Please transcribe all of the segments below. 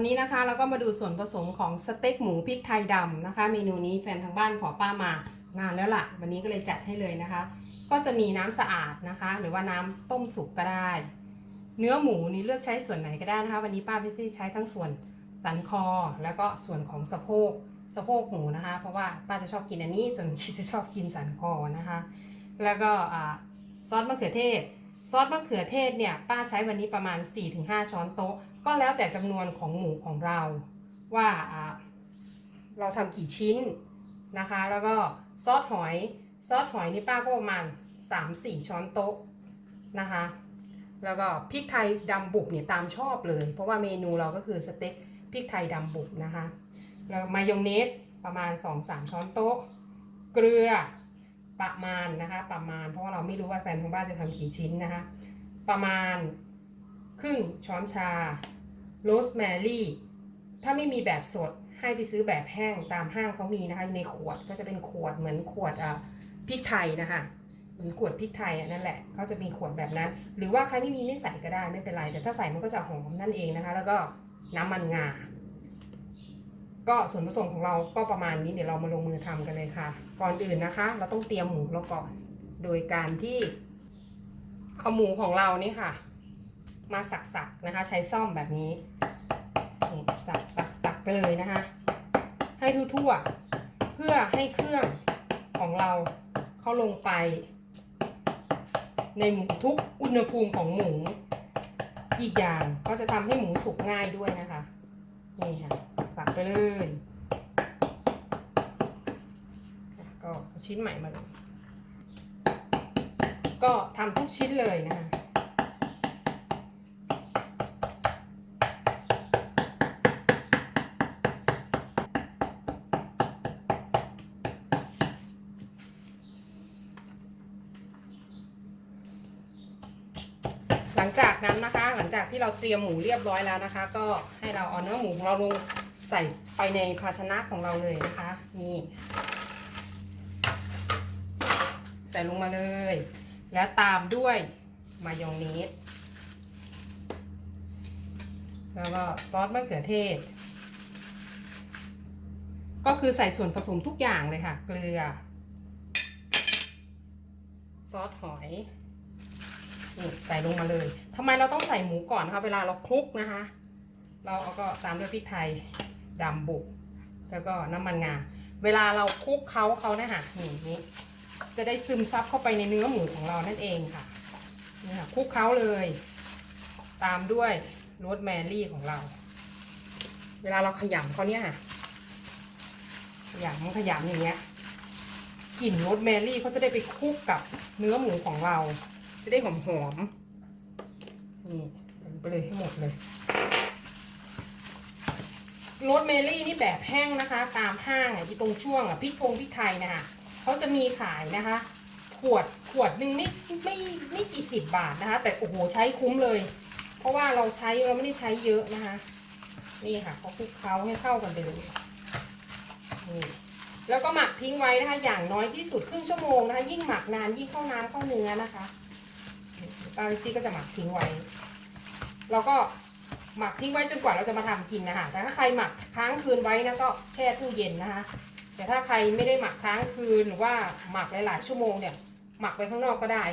อนนี้นะคะเราก็มาดูส่วนผสมของสเต็กหมูพริกไทยดำนะคะ เมนูนี้แฟนทางบ้านขอป้ามานานแล้วล่ะ วันนี้ก็เลยจัดให้เลยนะคะ ก็จะมีน้ำสะอาดนะคะ หรือว่าน้ำต้มสุกก็ได้ เนื้อหมูนี่เลือกใช้ส่วนไหนก็ได้นะคะ วันนี้ป้าพี่ซี่ใช้ทั้งส่วนสันคอ แล้วก็ส่วนของสะโพกสะโพกหมูนะคะ เพราะว่าป้าจะชอบกินอันนี้ส่วนที่จะชอบกินสันคอนะคะ แล้วก็ซอสมะเขือเทศ ซอสมะเขือเทศเนี่ยป้าใช้วันนี้ประมาณ 4-5 ช้อนโต๊ะ ก็แล้วแต่จำนวนของหมูของเราว่าเราทำกี่ชิ้นนะคะ แล้วก็ซอสหอยซอสหอยนี่ป้าก็ประมาณ 3-4 ช้อนโต๊ะนะคะ แล้วก็พริกไทยดำบุกเนี่ยตามชอบเลย เพราะว่าเมนูเราก็คือสเต็กพริกไทยดำบุกนะคะ แล้วมายองเนสประมาณ 2-3 ช้อนโต๊ะ เกลือประมาณนะคะประมาณ เพราะว่าเราไม่รู้ว่าแฟนทางบ้านจะทำกี่ชิ้นนะคะ ประมาณ ครึ่งช้อนชา โรสแมรี่ ถ้าไม่มีแบบสดให้ไปซื้อแบบแห้งตามห้างเขามีนะคะ ในขวดก็จะเป็นขวดเหมือนขวดอะพริกไทยนะคะเหมือนขวดพริกไทยอะนั่นแหละเขาจะมีขวดแบบนั้น หรือว่าใครไม่มีไม่ใส่ก็ได้ไม่เป็นไร แต่ถ้าใส่มันก็จะหอมนั่นเองนะคะ แล้วก็น้ำมันงา ก็ส่วนผสมของเราก็ประมาณนี้เดี๋ยวเรามาลงมือทำกันเลยค่ะ ก่อนอื่นนะคะ เราต้องเตรียมหมูเราก่อน โดยการที่เอาหมูของเรานี่ค่ะ มาสักๆนะคะ ใช้ซ่อมแบบนี้นี่สักสักสักไปเลยนะคะ ให้ทั่วๆ เพื่อให้เครื่องของเราเข้าลงไป ในหมูทุกอุณหภูมิของหมู อีกอย่างก็จะทำให้หมูสุกง่ายด้วยนะคะนี่ค่ะสักไปเลยก็ชิ้นใหม่มาเลยก็ทำทุกชิ้นเลยนะคะ หลังจากนั้นนะคะ หลังจากที่ เราเตรียมหมูเรียบร้อยแล้วนะคะ ก็ให้เราเอาเนื้อหมูของเราลงใส่ไปในภาชนะของเราเลยนะคะ นี่ ใส่ลงมาเลย แล้วตามด้วยมายองเนสแล้วก็ซอสมะเขือเทศ ก็คือใส่ส่วนผสมทุกอย่างเลยค่ะ เกลือ ซอสหอย ใส่ลงมาเลยทำไมเราต้องใส่หมูก่อนนะคะเวลาเราคลุกนะคะ เราเอาก็ตามด้วยพริกไทยดำบุก แล้วก็น้ำมันงา เวลาเราคลุกเขาเขาเนี่ยค่ะนี่นี่จะได้ซึมซับเข้าไปในเนื้อหมูของเรานั่นเองค่ะนี่ค่ะคลุกเขาเลย ตามด้วยโรสแมรี่ของเรา เวลาเราขยำเขาเนี่ยค่ะขยำขยำอย่างเงี้ยกลิ่นโรสแมรี่เขาจะได้ไปคลุกกับเนื้อหมูของเรา จะได้หอมหอมนี่ใส่ไปเลยให้หมดเลยโรสเมลี่นี่แบบแห้งนะคะ ตามห้างอะที่ตรงช่วงอะพริกทงพริกไทยนะคะเขาจะมีขายนะคะ ขวดขวดหนึ่งไม่ไม่ไม่กี่สิบบาทนะคะ แต่โอ้โหใช้คุ้มเลย เพราะว่าเราใช้เราไม่ได้ใช้เยอะนะคะ นี่ค่ะเขาคลุกเคล้าให้เข้ากันไปเลยนี่แล้วก็หมักทิ้งไว้นะคะ อย่างน้อยที่สุดครึ่งชั่วโมงนะคะ ยิ่งหมักนานยิ่งเข้าน้ำเข้าเนื้อนะคะ ปาวิซี่ก็จะหมักทิ้งไว้เราก็หมักทิ้งไว้จนกว่าเราจะมาทำกินนะคะ แต่ถ้าใครหมักค้างคืนไว้นะก็แช่ตู้เย็นนะคะ แต่ถ้าใครไม่ได้หมักค้างคืนหรือว่าหมักหลายๆชั่วโมงเนี่ย หมักไว้ข้างนอกก็ได้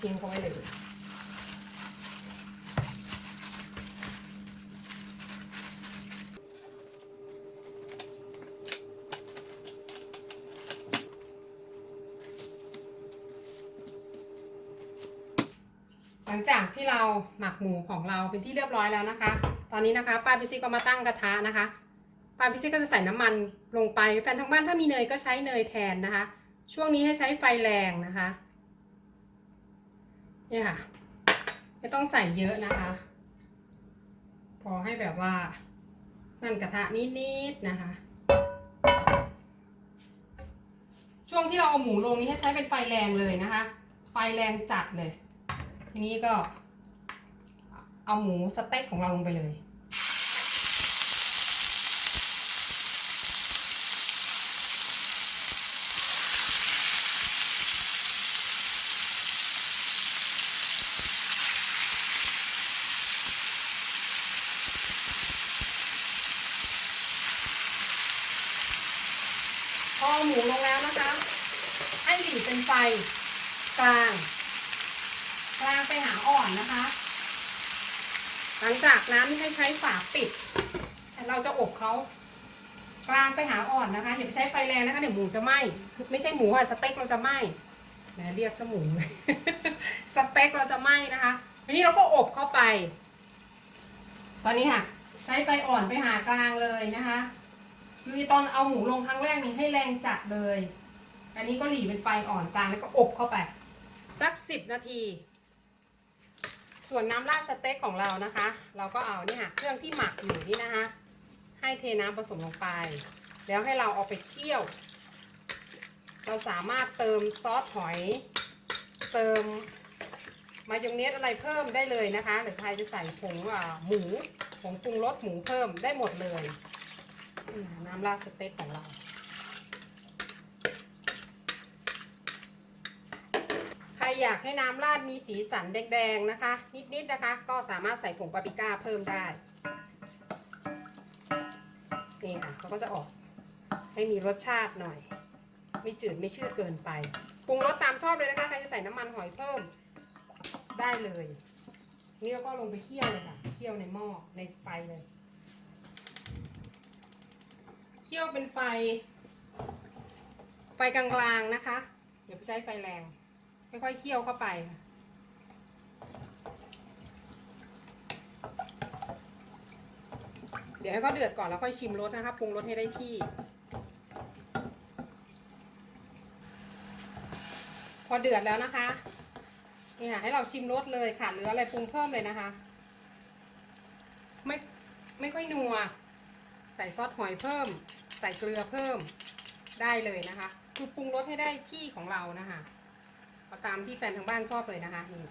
ทิ้งเขาไว้เลย หลังจากที่เราหมักหมูของเราเป็นที่เรียบร้อยแล้วนะคะ ตอนนี้นะคะป้าพิซี่ก็มาตั้งกระทะนะคะป้าพิซี่ก็จะใส่น้ำมันลงไปแฟนทางบ้านถ้ามีเนยก็ใช้เนยแทนนะคะ ช่วงนี้ให้ใช้ไฟแรงนะคะเนี่ยค่ะไม่ต้องใส่เยอะนะคะ พอให้แบบว่านั่นกระทะนิดๆนะคะ ช่วงที่เราเอาหมูลงนี้ให้ใช้เป็นไฟแรงเลยนะคะ ไฟแรงจัดเลยีนี้ก็ เอาหมูสเต็กของเราลงไปเลยพอหมูลงแล้วนะคะ ให้หลีเป็นไฟกลาง หลังจากนั้นให้ใช้ฝาปิด เราจะอบเขากลางไปหาอ่อนนะคะอย่าไปใช้ไฟแรงนะคะเดี๋ยวหมูจะไหม้ไม่ใช่หมูอะสเต็กเราจะไหม้แหมเรียกสมูสเต็กเราจะไหม้นะคะทีนี้เราก็อบเข้าไป ตอนนี้ค่ะ ใช้ไฟอ่อนไปหากลางเลยนะคะคือตอนเอาหมูลงครั้งแรกนี่ให้แรงจัดเลย อันนี้ก็หลีเป็นไฟอ่อนกลางแล้วก็อบเข้าไป สักสิบนาที ส่วนน้ำราดสเต็กของเรานะคะ เราก็เอาเนี่ยค่ะเครื่องที่หมักอยู่นี่นะคะ ให้เทน้ำผสมลงไป แล้วให้เราเอาไปเคี่ยว เราสามารถเติมซอสหอย เติมมายองเนสอะไรเพิ่มได้เลยนะคะ หรือใครจะใส่ผงหมูผงปรุงรสหมูเพิ่มได้หมดเลย น้ำราดสเต็กของเรา ใคร อยากให้น้ำราดมีสีสันแดงๆนะคะ นิดๆนะคะ ก็สามารถใส่ผงปาปริก้าเพิ่มได้นี่ค่ะเขาก็จะออกให้มีรสชาติหน่อย ไม่จืดไม่ชืดเกินไปปรุงรสตามชอบเลยนะคะใครจะใส่น้ำมันหอยเพิ่มได้เลย นี่เราก็ลงไปเคี่ยวเลยค่ะเคี่ยวในหม้อในไฟเลยเคี่ยวเป็นไฟ ไฟกลางๆนะคะอย่าไปใช้ไฟแรง ค่อยๆเคี่ยวเข้าไป เดี๋ยวให้เขาเดือดก่อนแล้วค่อยชิมรสนะคะปรุงรสให้ได้ที่ พอเดือดแล้วนะคะนี่ค่ะให้เราชิมรสเลยค่ะหรืออะไรปรุงเพิ่มเลยนะคะ ไม่ไม่ค่อยนัว ใส่ซอสหอยเพิ่ม ใส่เกลือเพิ่มได้เลยนะคะ คือปรุงรสให้ได้ที่ของเรานะคะ เอาตามที่แฟนทางบ้านชอบเลยนะคะนี่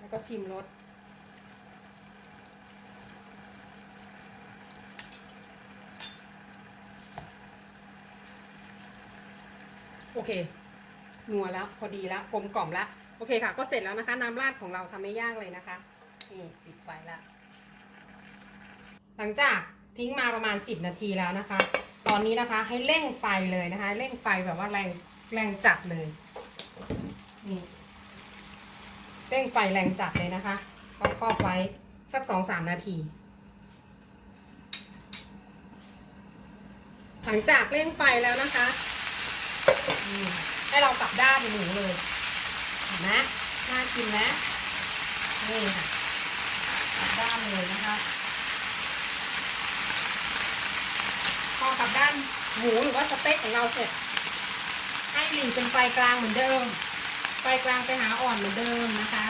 แล้วก็ชิมรสโอเค นัวแล้ว พอดีแล้วกลมกล่อมแล้ว โอเคค่ะ ก็เสร็จแล้วนะคะ น้ำราดของเราทำไม่ยากเลยนะคะ นี่ปิดไฟละ หลังจาก ทิ้งมาประมาณ 10 นาทีแล้วนะคะ ตอนนี้นะคะให้เร่งไฟเลยนะคะ เร่งไฟแบบว่าแรงแรงจัดเลยนี่เร่งไฟแรงจัดเลยนะคะก็ครอบไว้สัก2-3นาที หลังจากเร่งไฟแล้วนะคะให้เรากลับด้านหมูเลยเห็นไหมน่ากินไหมนี่ค่ะกลับด้านเลยนะคะ พอ กับด้านหมูหรือว่าสเต็กของเราเสร็จ ให้หลีเป็นไฟกลางเหมือนเดิม ไฟกลางไปหาอ่อนเหมือนเดิมนะคะ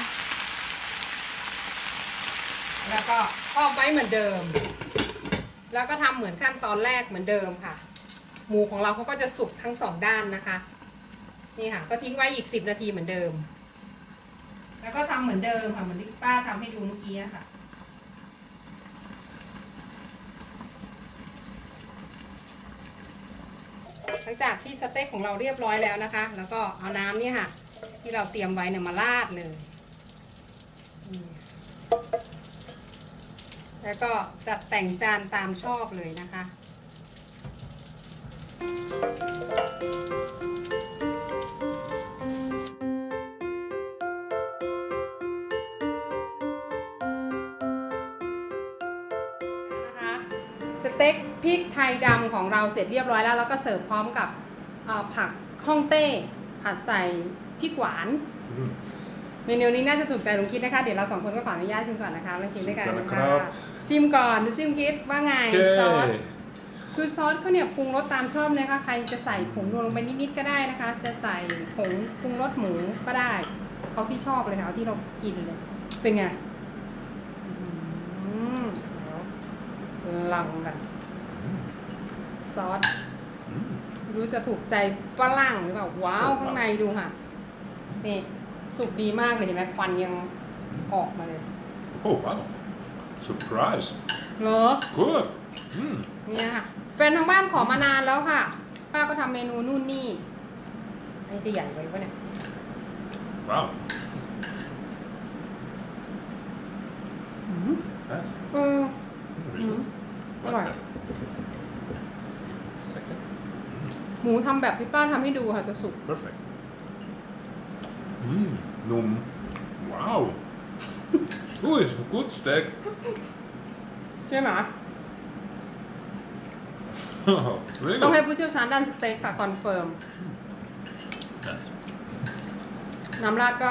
แล้วก็ครอบไว้เหมือนเดิม แล้วก็ทำเหมือนขั้นตอนแรกเหมือนเดิมค่ะ หมูของเราเขาก็จะสุกทั้งสองด้านนะคะ นี่ค่ะ ก็ทิ้งไว้อีกสิบนาทีเหมือนเดิม แล้วก็ทำเหมือนเดิมค่ะเหมือนที่ป้าทำให้ดูเมื่อกี้ค่ะ ลังจากที่สเต็กของเราเรียบร้อยแล้วนะคะ แล้วก็เอาน้ำนี่ค่ะ ที่เราเตรียมไว้เนี่ยมาราดเลย แล้วก็จัดแต่งจานตามชอบเลยนะคะนะคะ สเต็กพริกไทยดำของเราเสร็จเรียบร้อยแล้ว แล้วก็เสิร์ฟพร้อมกับเอ่อผักข้องเต้ผัดใส่พริกหวานเมนูนี้น่าจะถูกใจลุงคิดนะคะ เดี๋ยวเราสองคนก็ขออนุญาตชิมก่อนนะคะมาชิมด้วยกันชิมก่อนนะนะครัคะบชิมก่อนดูซิมคิดว่าไงโอเคซอสคือซอสเขาเนี่ยปรุงรสตามชอบนะคะใครจะใส่ผงนัวลงไปนิดๆก็ได้นะคะ จะใส่ผงปรุงรสหมูก็ได้เอาที่ชอบเลยค่ะเอาที่เรากินเลยเป็นไงอืมเดี๋ยว ลองกัน ซอสไม่รู้จะถูกใจฝรั่งหรือเปล่า ว้าว ข้างในดูค่ะ นี่ สุกดีมากเลยเห็นไหมควันยังออกมาเลย Oh wow. Surprise. เหรอ Good. Mm. เนี่ยค่ะแฟนทางบ้านขอมานานแล้วค่ะ ป้าก็ทำเมนูนู่นนี่อันนี้จะใหญ่ไว้ปะเนี่ย Wow. อืม Nice. เออ Really good. Mm. Alright. that. Second. หมูทำแบบที่ป้าทำให้ดูค่ะจะสุก Perfect. Mmm. Num. Wow. Ooh, it's a good steak. ใช่ไหม really ต้องให้ good. ผู้เชี่ยวชาญด้านสเต็กค่ะคอนเฟิร์ม Nice. น้ำราดก็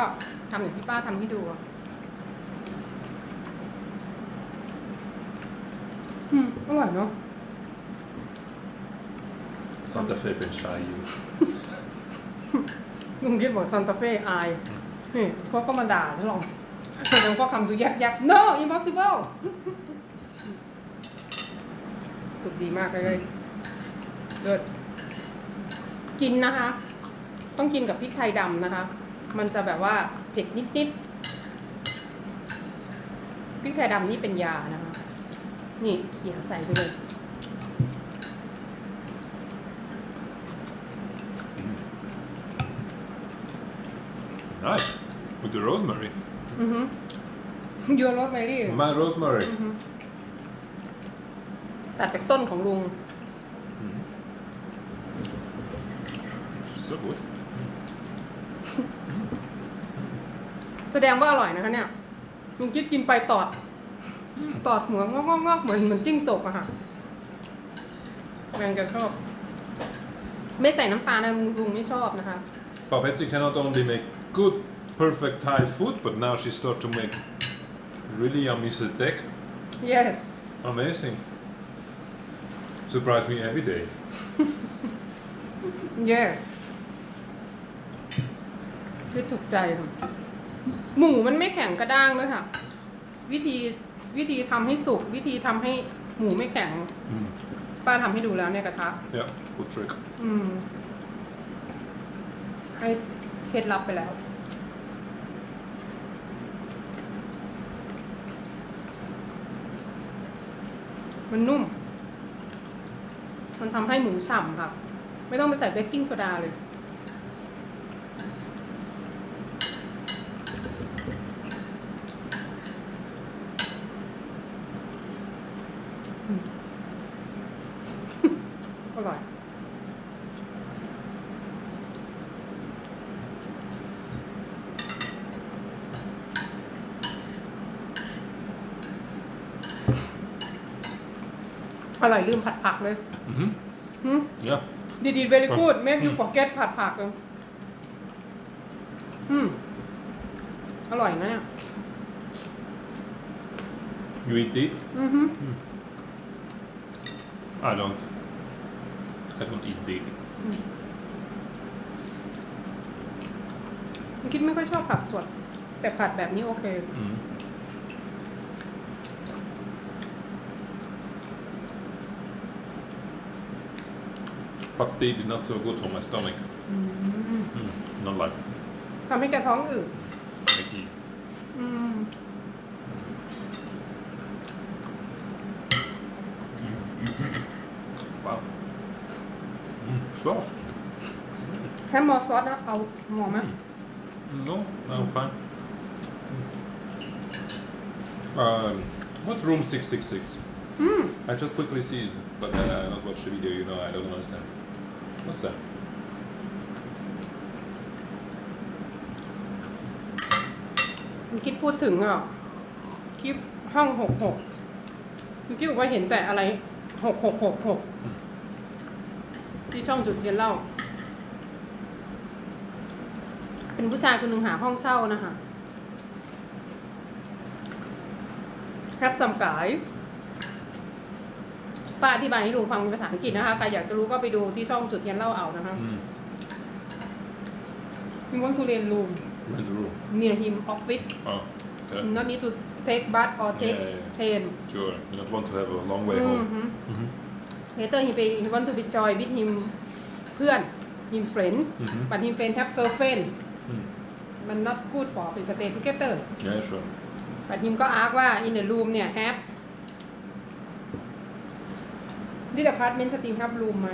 ทำอย่างที่ป้าทำให้ดูอะ อืมอร่อยเนาะ Santa Fe Penchaio. ลุงคิดบอกซันตาเฟ่อายนี่เขาก็มาด่าฉันหรอกแล้วก็คำตัวยักยัก no impossible สุดดีมากเลยเลยเลิศกินนะคะ ต้องกินกับพริกไทยดำนะคะ มันจะแบบว่าเผ็ดนิดๆพริกไทยดำนี่เป็นยานะคะ นี่เขี่ยใส่ไปเลย Nice. With the rosemary. อือฮึยูโรสแมรี่ My rosemary. ตัดจากต้นของลุง So good. แสดงว่าอร่อยนะคะเนี่ยลุงคิดกินไปตอด ตอดหัวงอกงอกๆๆเหมือนเหมือนจิ้งจกอะค่ะแมงจะชอบ ไม่ใส่น้ำตาลนะลุงไม่ชอบนะคะ But Betsy cannot only make good, perfect Thai food, but now she start to make really yummy steak. yes Amazing. Surprise me every day. yes คือถูกใจค่ะหมูมันไม่แข็งกระด้างด้วยค่ะ วิธี วิธีทำให้สุกวิธีทำให้หมูไม่แข็ง Mm. ป้าทำให้ดูแล้วในกระทะ Yeah, good trick. อืม ให้เคล็ดลับไปแล้ว มันนุ่ม มันทำให้หมูฉ่ำค่ะ ไม่ต้องไปใส่เบกกิ้งโซดาเลย อร่อยลืมผัดผักเลย Mm-hmm. หืม Yeah. ดีดี very good make you forget ผัดผักเลยอืม อร่อยนะเนี่ย You eat deep? อือฮึ I don't. I don't eat deep. คิดไม่ค่อยชอบผักสด แต่ผัดแบบนี้โอเค Mm. But deep is not so good for my stomach. Mm. Not like ทำให้แกท้องอืด Maggi. อืม Wow. Mm, soft. แค่มอซอสนะ เอาหมอไหม Mm, No, no, fine. Um, what's room 666? อืม I just quickly see it, but then I not watch the video, you know, I don't understand. What's that? คิดพูดถึงอะคลิปห้องหกหกมันคิดบอกว่าเห็นแต่อะไรหกหกหกหกที่ช่องจุดเทียนเล่า เป็นผู้ชายคนหนึ่งหาห้องเช่านะคะครับสำกาย ป้าอธิบายให้ลุงฟังเป็นภาษาอังกฤษนะคะใครอยากจะรู้ก็ไปดูที่ช่องจุดเทียนเล่าเอานะคะ Mm. มีวันทุเรียนรูม Rent the room. near him office Oh, yeah. not need to take bus or take Yeah, yeah, yeah. train Sure. You not want to have a long way อื home. อฮึ Mhm. later he ไป he want to be joy with him เพื่อน him friend อือฮึ but him friend have girlfriend Mm. มัน not good for ไป stay together Yeah, sure. but him ก็ ask ว่า in the room เนี่ย have ที่ apartment steam have room ไหม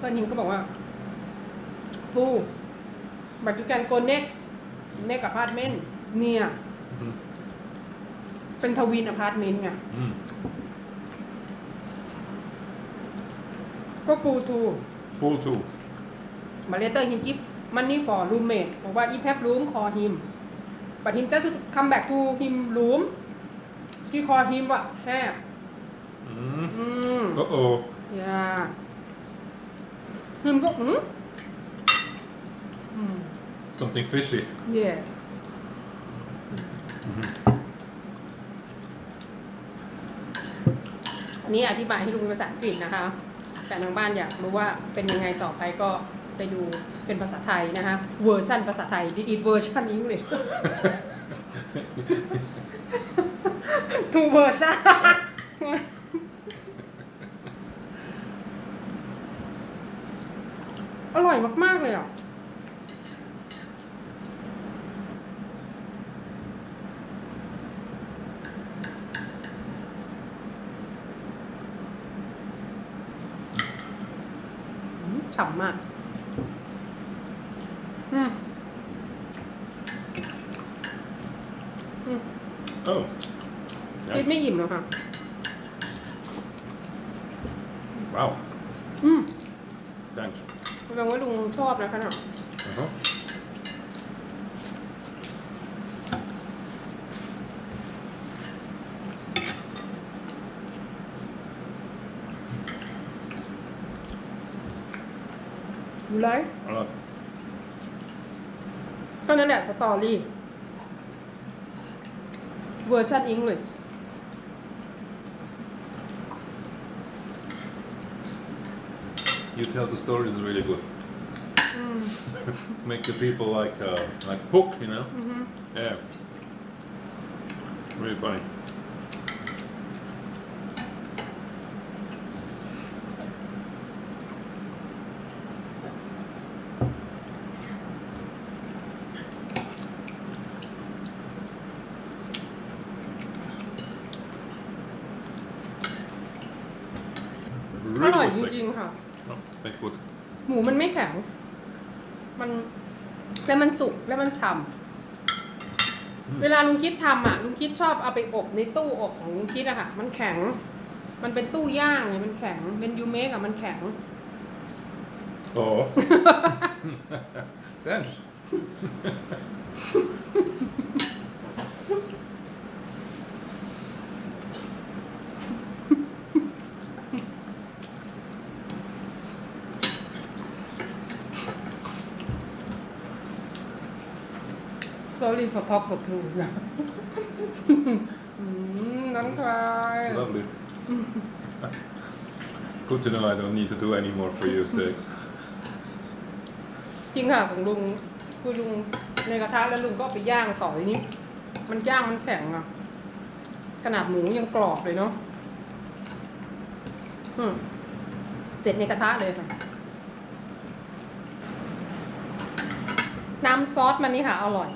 ตอน him ก็บอกว่า full but you can go next next apartment near Mhm. เป็นทวินอพาร์ตเมนต์ไง Mm. ก็ฟูทู Full two. มาเลเตอร์ฮิมกิฟมันนี่ for roommate บอกว่า if have room call him but him just come back to him room she call him ว่า have Mm. อืม Uh oh. อย่าฮิ มก็อืมอืม Something fishy. yeah อันนี้อธิบายให้ลุงเป็นภาษาอังกฤษนะคะ แต่ทางบ้านอยากรู้ว่าเป็นยังไงต่อไปก็ไปดูเป็นภาษาไทยนะคะ เวอร์ชันภาษาไทยดิดเวอร์ชันอังกฤษทูเวอร์ชัน อ ร่อยมาก ๆ เลยอะอืมฉ่ำมาก อืม อืม Oh. คิด Yeah. ไม่อิ่มแล้วค่ะ Wow. อืม Thanks. แสดงว่าลุงชอบนะคะเนี่ย Uh-huh. อยู่ไร I like ก็นั่นแหละสตอรี่เวอร์ชันอังกฤษ You tell the stories really good. Make the people like uh, like hook, you know? Yeah. Really funny. ฉ่ำเวลาลุงคิดทำอะลุงคิดชอบเอาไปอบในตู้อบของลุงคิดอะค่ะ มันแข็ง มันเป็นตู้ย่างไงมันแข็งเป็นยูเมกอะมันแข็ง Oh. Thanks. Sorry for talk for two นะอืมน้องชาย Lovely. Good to know I don't need to do any more for you steaks. จริงค่ะของลุงคือลุงในกระทะแล้วลุงก็เอาไปย่างต่อทีนี้ มันย่างมันแข็งอะขนาดหมูยังกรอบเลยเนาะอืมเสร็จในกระทะเลยค่ะ น้ำซอสมันนี่ค่ะ อร่อย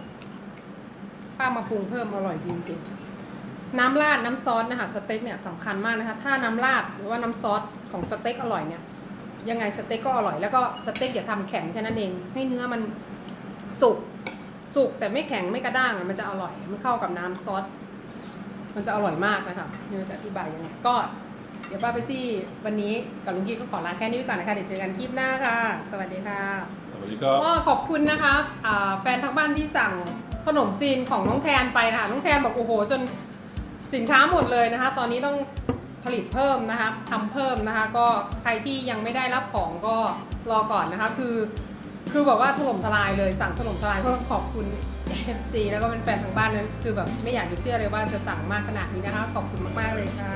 ป้ามาปรุงเพิ่มอร่อยดีจริงๆน้ำราดน้ำซอสนะคะสเต็กเนี่ยสำคัญมากนะคะ ถ้าน้ำราดหรือว่าน้ำซอสของสเต็กอร่อยเนี่ย ยังไงสเต็กก็อร่อยแล้วก็สเต็กอย่าทำแข็งแค่นั้นเอง ให้เนื้อมันสุกสุกแต่ไม่แข็งไม่กระด้างอะมันจะอร่อย มันเข้ากับน้ำซอสมันจะอร่อยมากนะคะไม่รู้จะอธิบายยังไงก็เดี๋ยวป้าไปซี่วันนี้กับลุงกิ๊กก็ขอลาแค่นี้ไปก่อนนะคะเดี๋ยวเจอกันคลิปหน้าค่ะ สวัสดีค่ะ Sawadika. ก็ขอบคุณนะคะอ่าแฟนทั้งบ้านที่สั่ง ขนมจีนของน้องแทนไปนะคะน้องแทนบอกโอ้โหจนสินค้าหมดเลยนะคะ ตอนนี้ต้องผลิตเพิ่มนะคะทำเพิ่มนะคะ ก็ใครที่ยังไม่ได้รับของก็รอก่อนนะคะ คือคือแบบว่าถล่มทลายเลยสั่งถล่มทลายก็ขอบคุณ FC แล้วก็เป็นแฟนทางบ้านนั้นคือแบบไม่อยากจะเชื่อเลยว่าจะสั่งมากขนาดนี้นะคะ ขอบคุณมากๆเลยค่ะ